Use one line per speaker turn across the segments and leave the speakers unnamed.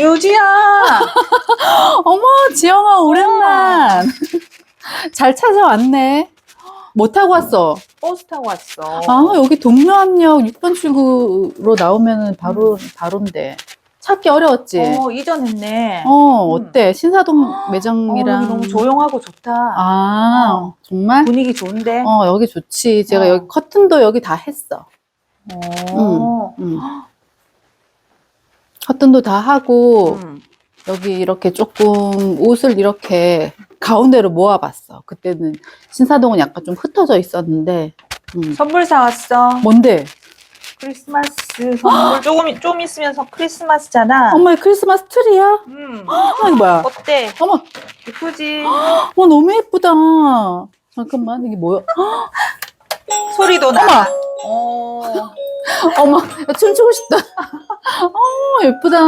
유지야!
어머, 지영아, 오랜만. 잘 찾아왔네. 뭐 타고 왔어?
버스 타고 왔어.
아, 여기 동묘암역 6번 출구로 나오면 바로, 바로인데. 찾기 어려웠지?
어, 이전했네.
어,
음.
어때? 신사동
어,
매장이랑.
너무 조용하고 좋다.
아,
어.
정말?
분위기 좋은데?
어, 여기 좋지. 제가
어.
여기 커튼도 여기 다 했어.
어.
음. 커튼도 다 하고,
음.
여기 이렇게 조금 옷을 이렇게 가운데로 모아봤어. 그때는 신사동은 약간 좀 흩어져 있었는데. 음.
선물 사왔어.
뭔데?
크리스마스 선물. 조금, 좀 있으면 서 크리스마스잖아.
엄마의 크리스마스 트리야?
음.
어, 이거 뭐야?
어때?
어머,
예쁘지?
어, 너무 예쁘다. 잠깐만, 이게 뭐야?
소리도 나. 어.
어머, 야, 춤추고 싶다. 어, 예쁘다.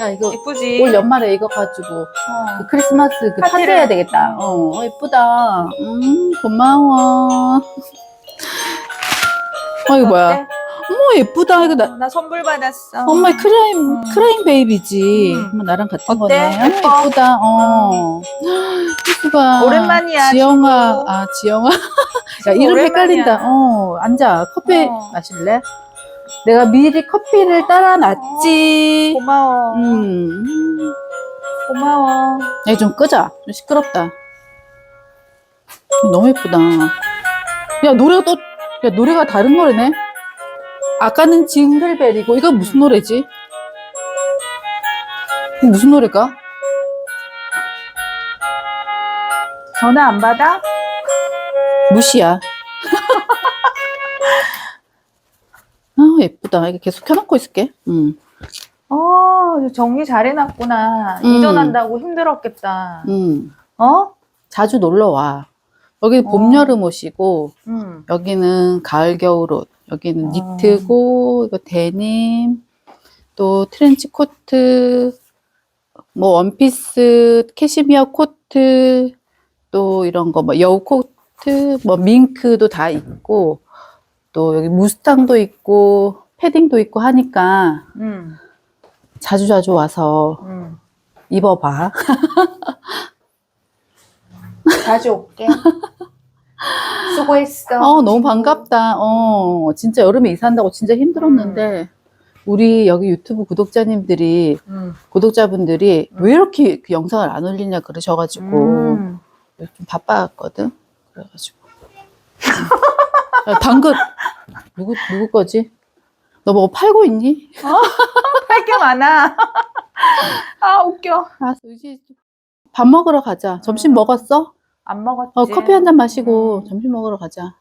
야, 이거
예쁘지?
올 연말에 이거 가지고
어.
그 크리스마스 그
파티를-
파티 해야 되겠다. 어, 어, 예쁘다. 음, 고마워. 어, 이거 뭐야?
어때?
어머, 예쁘다. 이거 나,
어, 나 선물 받았어.
엄마의 크라임,
음.
크라임 베이비지.
음.
엄마 나랑 같은
어때?
거네. 어,
예뻐?
예쁘다. 어. 희수가.
오랜만이야,
지영아.
친구.
아, 지영아. 야,
친구
이름
오랜만이야.
헷갈린다. 어, 앉아. 커피
어.
마실래? 내가 미리 커피를 따라 놨지.
고마워.
음.
고마워.
얘 좀 끄자. 좀 시끄럽다. 너무 예쁘다. 야, 노래가 또, 야, 노래가 다른 노래네? 아까는 징글벨이고, 이거 무슨 노래지? 이거 무슨 노래가?
전화 안 받아?
무시야. 아, 예쁘다. 이거 계속 켜놓고 있을게. 음,
어, 정리 잘 해놨구나.
음.
이전한다고 힘들었겠다.
음.
어?
자주 놀러 와. 여기 봄,
어.
여름 옷이고,
응.
여기는 가을, 겨울 옷. 여기는
어.
니트고, 이거 데님, 또 트렌치 코트, 뭐 원피스, 캐시미어 코트, 또 이런 거, 뭐 여우 코트, 뭐 밍크도 다 있고, 또 여기 무스탕도 있고, 패딩도 있고 하니까
응.
자주 자주 와서
응.
입어봐.
자주 올게. 수고했어.
어, 너무 반갑다. 어, 진짜 여름에 이사한다고 진짜 힘들었는데, 우리 여기 유튜브 구독자님들이,
응.
구독자분들이 왜 이렇게 그 영상을 안 올리냐 그러셔가지고,
음.
좀 바빴거든? 그래가지고. 야, 당근, 누구, 누구 거지? 너 뭐 팔고 있니?
할게 많아. 아, 웃겨.
알았어, 이제 밥 먹으러 가자. 점심
음.
먹었어?
안 먹었지.
어, 커피 한 잔 마시고
음.
점심 먹으러 가자.